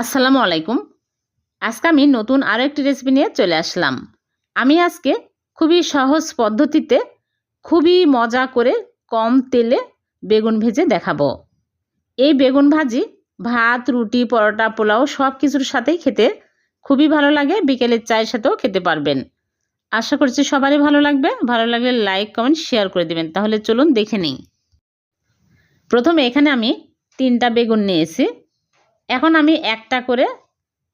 আসসালামু আলাইকুম। আজকে আমি নতুন আরও একটি রেসিপি নিয়ে চলে আসলাম। আমি আজকে খুবই সহজ পদ্ধতিতে খুবই মজা করে কম তেলে বেগুন ভেজে দেখাবো। এই বেগুন ভাজি, ভাত, রুটি, পরোটা, পোলাও সব কিছুর সাথেই খেতে খুবই ভালো লাগে। বিকেলের চায়ের সাথেও খেতে পারবেন। আশা করছি সবারই ভালো লাগবে। ভালো লাগলে লাইক কমেন্ট শেয়ার করে দেবেন। তাহলে চলুন দেখে নিই। প্রথমে এখানে আমি তিনটা বেগুন নিয়েছি। এখন আমি একটা করে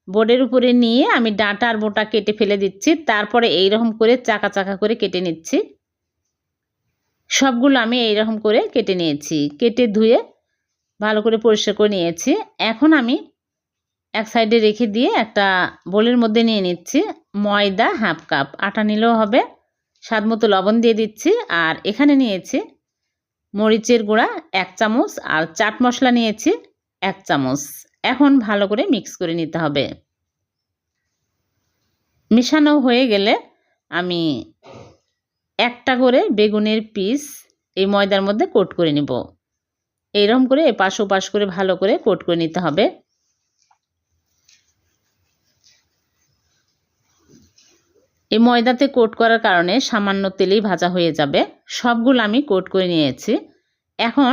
বোর্ডের উপরে নিয়ে আমি ডাঁটা আর বোটা কেটে ফেলে দিচ্ছি। তারপরে এইরকম করে চাকা চাকা করে কেটে নিচ্ছি। সবগুলো আমি এইরকম করে কেটে নিয়েছি। কেটে ধুয়ে ভালো করে পরিষ্কার করে নিয়েছি। এখন আমি এক সাইডে রেখে দিয়ে একটা বোলের মধ্যে নিয়ে নিচ্ছি। ময়দা হাফ কাপ। আটা নিলেও হবে। স্বাদ মতো লবণ দিয়ে দিচ্ছি। আর এখানে নিয়েছি মরিচের গুঁড়া এক চামচ। আর চাট মশলা নিয়েছি এক চামচ। এখন ভালো করে মিক্স করে নিতে হবে। মেশানো হয়ে গেলে আমি একটা করে বেগুনের পিস এই ময়দার মধ্যে কোট করে নিব। এইরকম করে এপাশ ওপাশ করে ভালো করে কোট করে নিতে হবে। এই ময়দাতে কোট করার কারণে সামান্য তেলেই ভাজা হয়ে যাবে। সবগুলো আমি কোট করে নিয়েছি। এখন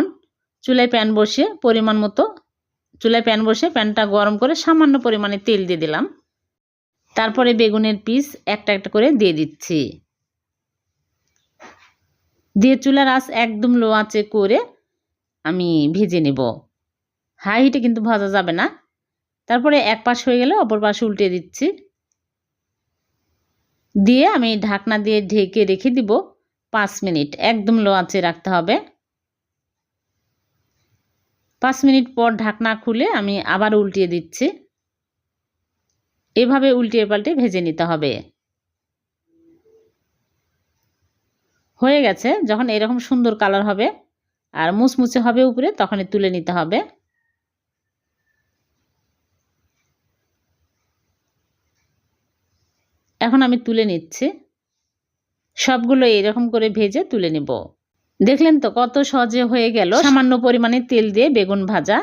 চুলায় প্যান বসিয়ে পরিমাণ মতো চুলায় প্যান বসে প্যানটা গরম করে সামান্য পরিমাণে তেল দিয়ে দিলাম। তারপরে বেগুনের পিস একটা একটা করে দিয়ে দিচ্ছি। দিয়ে চুলার আঁচ একদম লো আঁচে করে আমি ভেজে নেব। হাই হিটে কিন্তু ভাজা যাবে না। তারপরে এক পাশ হয়ে গেলে অপর পাশে উল্টে দিচ্ছি। দিয়ে আমি ঢাকনা দিয়ে ঢেকে রেখে দিব পাঁচ মিনিট। একদম লো আঁচে রাখতে হবে। পাঁচ মিনিট পর ঢাকনা খুলে আমি আবার উল্টিয়ে দিচ্ছি। এভাবে উল্টিয়ে পাল্টে ভেজে নিতে হবে। হয়ে গেছে, যখন এরকম সুন্দর কালার হবে আর মুচমুচে হবে উপরে, তখনই তুলে নিতে হবে। এখন আমি তুলে নিচ্ছি। সবগুলো এরকম করে ভেজে তুলে নেব। দেখলেন তো কত সহজে হয়ে গেল। সামান্য পরিমাণে তেল দিয়ে বেগুন ভাজা।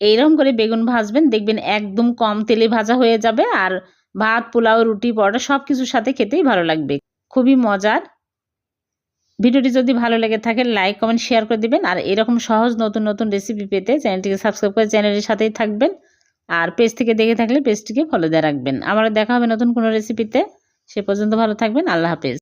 এইরকম করে বেগুন ভাজবেন দেখবেন একদম কম তেলে ভাজা হয়ে যাবে আর ভাত পোলাও রুটি পরোটা সব কিছুর সাথে খেতেই ভালো লাগবে। খুবই মজার। ভিডিওটি যদি ভালো লেগে থাকে লাইক কমেন্ট শেয়ার করে দিবেন। আর এরকম সহজ নতুন নতুন রেসিপি পেতে চ্যানেলটিকে সাবস্ক্রাইব করে চ্যানেলের সাথেই থাকবেন। আর পেজ থেকে দেখে থাকলে পেজটিকে ফলো দিয়ে রাখবেন। আবার দেখা হবে নতুন কোনো রেসিপিতে সে পর্যন্ত ভালো থাকবেন। আল্লাহ হাফেজ।